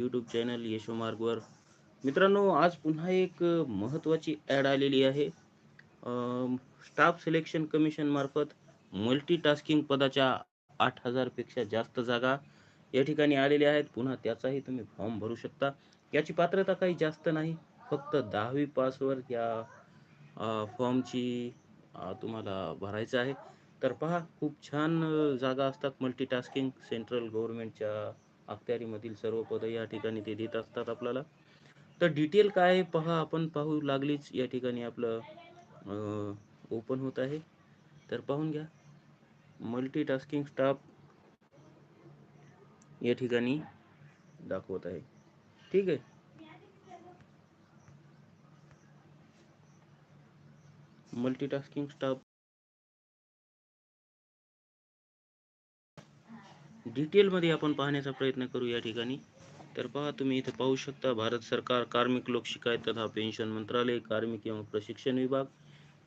YouTube channel यशोमार्गवर मित्रांनो आज पुन्हा एक महत्त्वाची ॲड आलेली आहे. स्टाफ सिलेक्शन कमिशन मार्फत मल्टीटास्किंग पदाच्या आठ हजारपेक्षा जास्त जागा या ठिकाणी आलेल्या आहेत. पुन्हा त्याचाही तुम्ही फॉर्म भरू शकता. याची पात्रता काही जास्त नाही फक्त दहावी पासवर या फॉर्मची तुम्हाला भरायचं आहे. तर पहा खूप छान जागा असतात मल्टीटास्किंग सेंट्रल गव्हर्नमेंटच्या अखत्यारीमधील सर्व पदं या ठिकाणी ते देत असतात आपल्याला. तर डिटेल काय आहे पहा आपण पाहू लागलीच या ठिकाणी आपलं ओपन होत आहे. तर पाहून घ्या. मल्टीटास्किंग स्टाफ या ठिकाणी दाखवत आहे. ठीक आहे? मल्टीटास्किंग स्टाफ डिटेलमध्ये आपण पाहण्याचा प्रयत्न करू या ठिकाणी. तर पहा तुम्ही इथे पाहू शकता भारत सरकार कार्मिक लोक शिकायत तथा पेन्शन मंत्रालय कार्मिक एवं प्रशिक्षण विभाग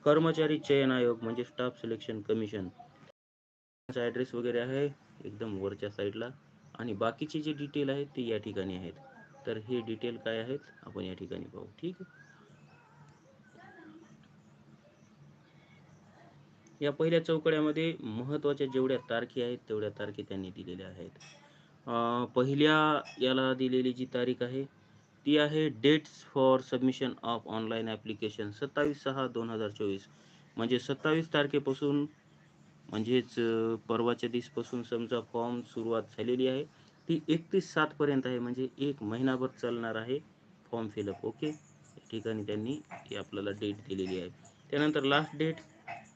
कर्मचारी चयन आयोग म्हणजे स्टाफ सिलेक्शन कमिशन. ॲड्रेस वगैरे आहे एकदम वरच्या साईडला आणि बाकीचे जे डिटेल आहेत ते या ठिकाणी आहेत. तर हे डिटेल काय आहेत आपण या ठिकाणी पाहू. ठीक आहे? या पहिल्या चौकड्यामध्ये महत्त्वाच्या जेवढ्या तारखे आहेत तेवढ्या तारखे त्यांनी दिलेल्या आहेत. पहिल्या याला दिलेली जी तारीख आहे ती आहे dates for submission of online application सत्तावीस सहा दोन हजार चोवीस. म्हणजे सत्तावीस तारखेपासून म्हणजेच परवाच्या दिसपासून समजा फॉर्म सुरुवात झालेली आहे ती एकतीस सातपर्यंत आहे म्हणजे एक महिनाभर चालणार आहे फॉर्म फिलअप ओके या ठिकाणी त्यांनी ती आपल्याला डेट दिलेली आहे. त्यानंतर लास्ट डेट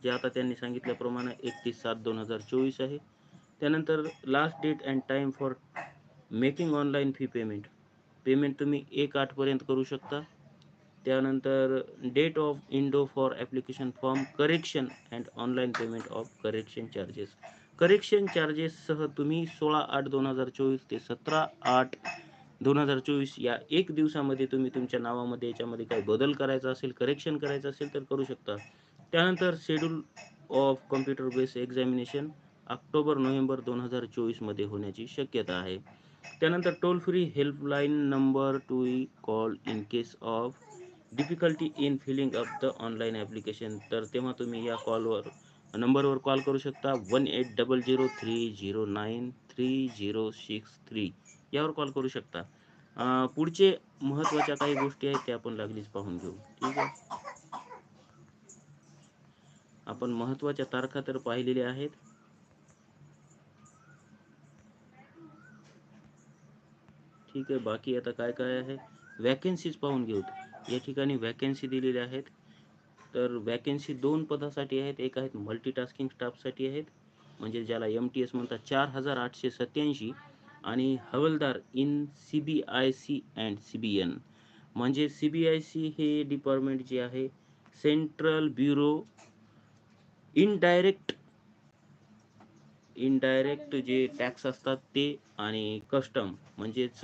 जे आता त्यांनी सांगितल्याप्रमाणे एकतीस सात दोन हजार चोवीस आहे. त्यानंतर last date and time for making online fee payment payment तुम्ही एक आठपर्यंत करू शकता. त्यानंतर date of window for application form correction and online payment of correction charges correction चार्जेससह तुम्ही सोळा आठ दोन हजार चोवीस ते सतरा आठ दोन हजार चोवीस या एक दिवसामध्ये तुम्ही तुमच्या नावामध्ये याच्यामध्ये काही बदल करायचा असेल करेक्शन करायचं असेल तर करू शकता. त्यानंतर schedule of computer base examination October November दोन हजार चोवीसमध्ये होण्याची शक्यता आहे. त्यानंतर toll free helpline number to call in case of difficulty in filling up the online application तर तेव्हा तुम्ही या कॉलवर नंबरवर कॉल करू शकता. One eight double zero three zero nine three zero six three यावर कॉल करू शकता. पुढचे महत्त्वाच्या काही गोष्टी आहेत त्या आपण लागलीच पाहून घेऊ. ठीक आहे? आपण महत्त्वाच्या तारखा तर पाहिलेल्या आहेत. ठीक आहे बाकी आता काय काय आहे? वॅकेन्सीज पाहून घेऊ. या ठिकाणी वॅकेन्सी दिलेल्या आहेत. तर वॅकेन्सी दोन पदासाठी आहेत. एक आहेत मल्टीटास्किंग स्टाफसाठी आहेत. म्हणजे ज्याला एम टी एस म्हणतात चार हजार आठशे सत्याऐंशी आणि हवलदार in C B I C and C B N म्हणजे सी बी आय सी हे डिपार्टमेंट जे आहे सेंट्रल ब्युरो इनडायरेक्ट इनडायरेक्ट जे टॅक्स असतात ते आणि कस्टम म्हणजेच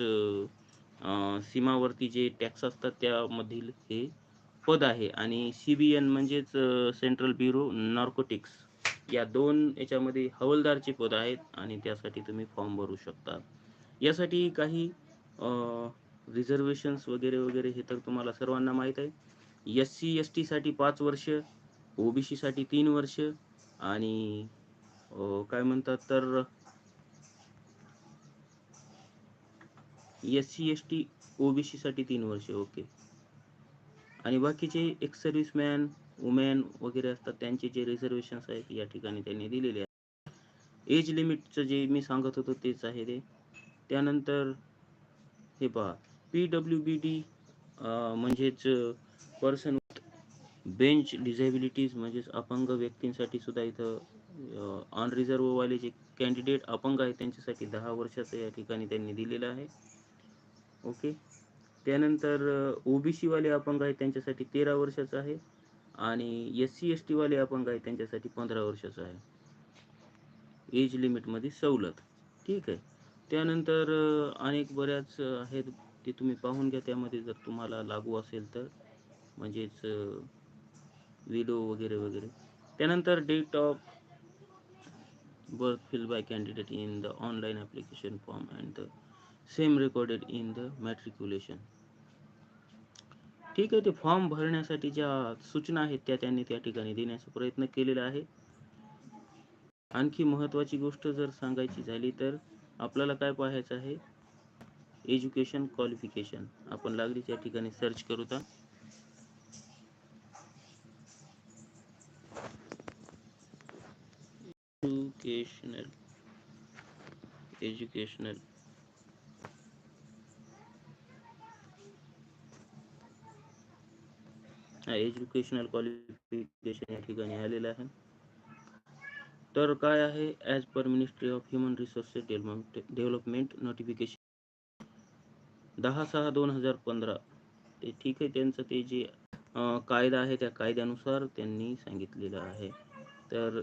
सीमावरती जे टॅक्स असतात त्यामधील हे पद आहे. आणि सी बी एन म्हणजेच सेंट्रल ब्युरो नार्कोटिक्स या दोन याच्यामध्ये हवलदारचे पद आहेत आणि त्यासाठी तुम्ही फॉर्म भरू शकता. यासाठी काही रिझर्वेशन्स वगैरे वगैरे हे तर तुम्हाला सर्वांना माहीत आहे. एस सी एस टीसाठी पाच वर्ष ओबीसी साठी तीन वर्ष आणि काय म्हणतात तर S C S T OBC साठी तीन वर्ष ओके. आणि बाकीचे एक्स सर्व्हिसमॅन वुमेन वगैरे असतात त्यांचे जे रिझर्वेशन्स आहेत या ठिकाणी त्यांनी दिलेले आहेत. एज लिमिटचं जे मी सांगत होतो तेच आहे ते. त्यानंतर हे पहा पी डब्ल्यू बी डी म्हणजेच पर्सन बेंच डिझेबिलिटीज म्हणजेच अपंग व्यक्तींसाठी सुद्धा इथं ऑन रिझर्ववाले जे कॅन्डिडेट अपंग आहेत त्यांच्यासाठी दहा वर्षाचं या ठिकाणी त्यांनी दिलेलं आहे. ओके त्यानंतर ओ बी सीवाले अपंग आहेत त्यांच्यासाठी तेरा वर्षाचं आहे आणि एस सी एस टीवाले अपंग आहेत त्यांच्यासाठी पंधरा वर्षाचं आहे. एज लिमिटमध्ये सवलत. ठीक आहे? त्यानंतर अनेक बऱ्याच आहेत ते तुम्ही पाहून घ्या. त्यामध्ये जर तुम्हाला लागू असेल तर म्हणजेच विडो वगैरे वगैरे. त्यानंतर date of birth fill by candidate in the online application form and the same recorded in the matriculation ठीक आहे ते फॉर्म भरण्यासाठी ज्या सूचना आहेत त्या त्यांनी त्या ठिकाणी देण्याचा प्रयत्न केलेला आहे. आणखी महत्त्वाची गोष्ट जर सांगायची झाली तर आपल्याला काय पाहायचं आहे? एज्युकेशन क्वालिफिकेशन आपण लागलीच या ठिकाणी सर्च करू educational. एज्युकेशनल एज्युकेशनल हा एज्युकेशनल क्वालिफिकेशन या ठिकाणी आलेलं आहे. तर काय आहे? As per ministry of human resources development development notification दहा सहा दोन हजार पंधरा. ते ठीक आहे त्यांचं ते जे कायदा आहे त्या कायद्यानुसार त्यांनी सांगितलेलं आहे. तर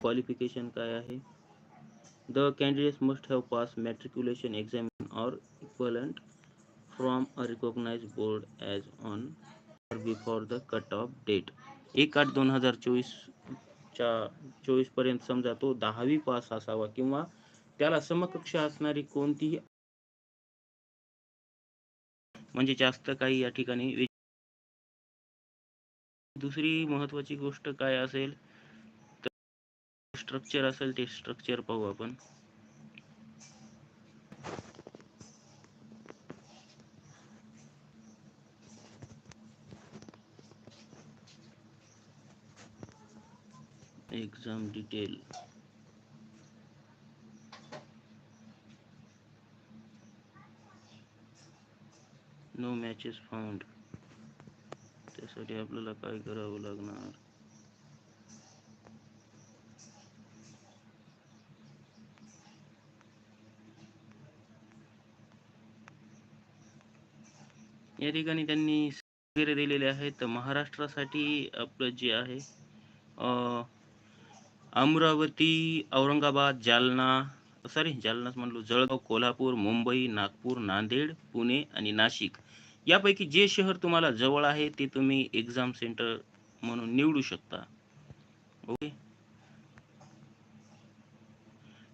क्वालिफिकेशन काय आहे? The candidates must have pass matriculation exam or equivalent from a recognise board as on before the cut off date एक आठ दोन हजार चोवीसच्या चोवीसपर्यंत समजा तो दहावी पास असावा किंवा त्याला समकक्ष असणारी कोणतीही म्हणजे जास्त काही या ठिकाणी दुसरी महत्वाची गोष्ट काय असेल? स्ट्रक्चर असेल ते स्ट्रक्चर पाहू आपण. Exam detail no matches found त्यासाठी आपल्याला काय करावं लागणार? या ठिकाणी त्यांनी वगैरे दिलेले आहेत. महाराष्ट्रासाठी आपलं जे आहे अमरावती औरंगाबाद जालना सॉरी जालनाच म्हणलो जळगाव कोल्हापूर मुंबई नागपूर नांदेड पुणे आणि नाशिक. यापैकी जे शहर तुम्हाला जवळ आहे ते तुम्ही एक्झाम सेंटर म्हणून निवडू शकता. ओके?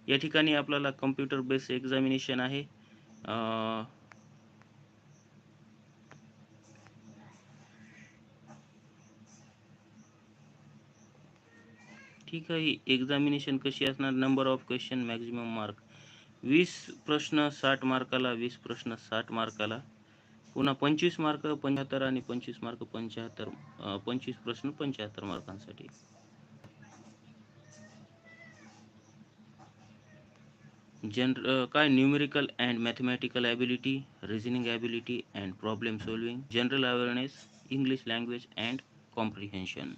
या ठिकाणी आपल्याला कम्प्युटर बेस्ड एक्झामिनेशन आहे. ठीक आहे एक्झामिनेशन कशी असणार? Number of question maximum mark वीस प्रश्न साठ मार्काला वीस प्रश्न साठ मार्काला. पुन्हा पंचवीस मार्क पंच्याहत्तर आणि पंचवीस मार्क पंच्याहत्तर पंचवीस प्रश्न पंच्याहत्तर मार्कांसाठी. जनर काय? Numerical and mathematical ability reasoning ability and problem solving general awareness English language and comprehension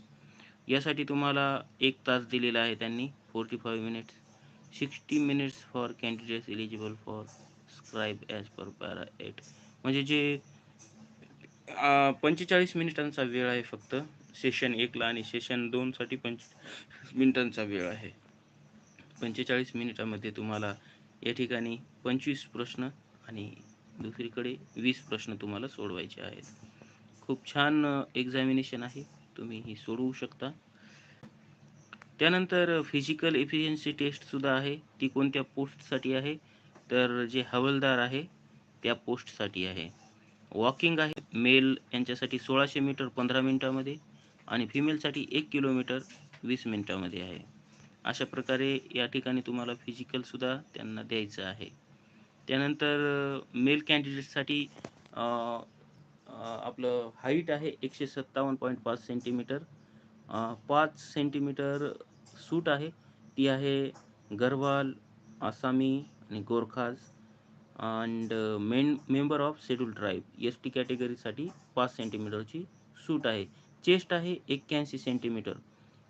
यासाठी तुम्हाला एक तास दिलेला आहे त्यांनी forty five minutes sixty minutes for candidates eligible for scribe as per para eight म्हणजे जे पंचेचाळीस मिनिटांचा वेळ आहे फक्त. सेशन एकला आणि सेशन दोनसाठी पंच मिनिटांचा वेळ आहे. पंचेचाळीस मिनिटामध्ये तुम्हाला या ठिकाणी पंचवीस प्रश्न आणि दुसरीकडे वीस प्रश्न तुम्हाला सोडवायचे आहेत. खूप छान एक्झामिनेशन आहे. तुम्ही ही सोडवू शकता. त्यानंतर फिजिकल एफिशियन्सी टेस्टसुद्धा आहे. ती कोणत्या पोस्टसाठी आहे? तर जे हवलदार आहे त्या पोस्टसाठी आहे. वॉकिंग आहे मेल यांच्यासाठी सोळाशे मीटर पंधरा मिनटामध्ये आणि फिमेलसाठी एक किलोमीटर वीस मिनटामध्ये आहे. अशा प्रकारे या ठिकाणी तुम्हाला फिजिकलसुद्धा त्यांना द्यायचं आहे. त्यानंतर मेल कॅन्डिडेटसाठी आपलं हाईट आहे एकशे सत्तावन्न पॉईंट पाच सेंटीमीटर पाच सेंटीमीटर सूट आहे. ती आहे गरवाल आसामी आणि Gorkhas. And men member of schedule tribe S T कॅटेगरीसाठी पाच सेंटीमीटरची सूट आहे. चेस्ट आहे एक्क्याऐंशी centimetre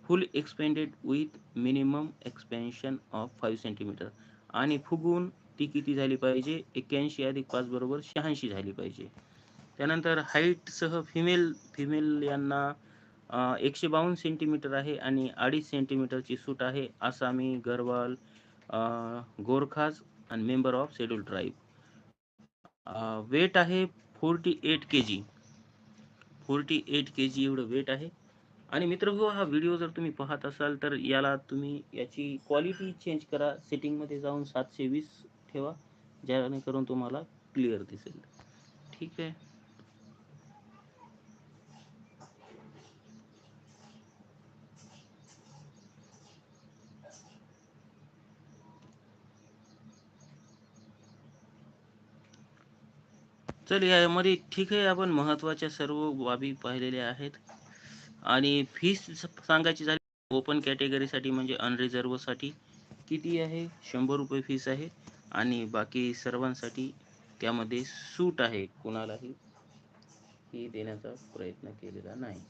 full expanded with minimum expansion of five centimetre आणि फुगून ती किती झाली पाहिजे? एक्क्याऐंशी अधिक पाच बरोबर शहाऐंशी झाली पाहिजे. त्यानंतर हाईटसह फिमेल फिमेल यांना एकशे बावन्न सेंटीमीटर आहे आणि अडीच सेंटीमीटरची सूट आहे. आसामी गरवाल गोरखाज आणि member of schedule tribe weight आहे forty eight K G forty eight K G एवढं वेट आहे. आणि मित्र हा व्हिडिओ जर तुम्ही पाहत असाल तर याला तुम्ही याची क्वालिटी चेंज करा. सेटिंगमध्ये जाऊन सातशे वीस ठेवा जेणेकरून तुम्हाला क्लिअर दिसेल. ठीक आहे. चल यामध्ये ठीक आहे. आपण महत्त्वाच्या सर्व बाबी पाहिलेल्या आहेत. आणि फीस सांगायची झाली ओपन कॅटेगरीसाठी म्हणजे अनरिझर्वसाठी किती आहे? शंभर रुपये फीस आहे. आणि बाकी सर्वांसाठी त्यामध्ये सूट आहे. कुणालाही ही देण्याचा प्रयत्न केलेला नाही.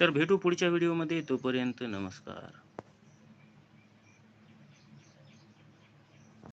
तर भेटू पुढच्या व्हिडिओमध्ये तोपर्यंत नमस्कार.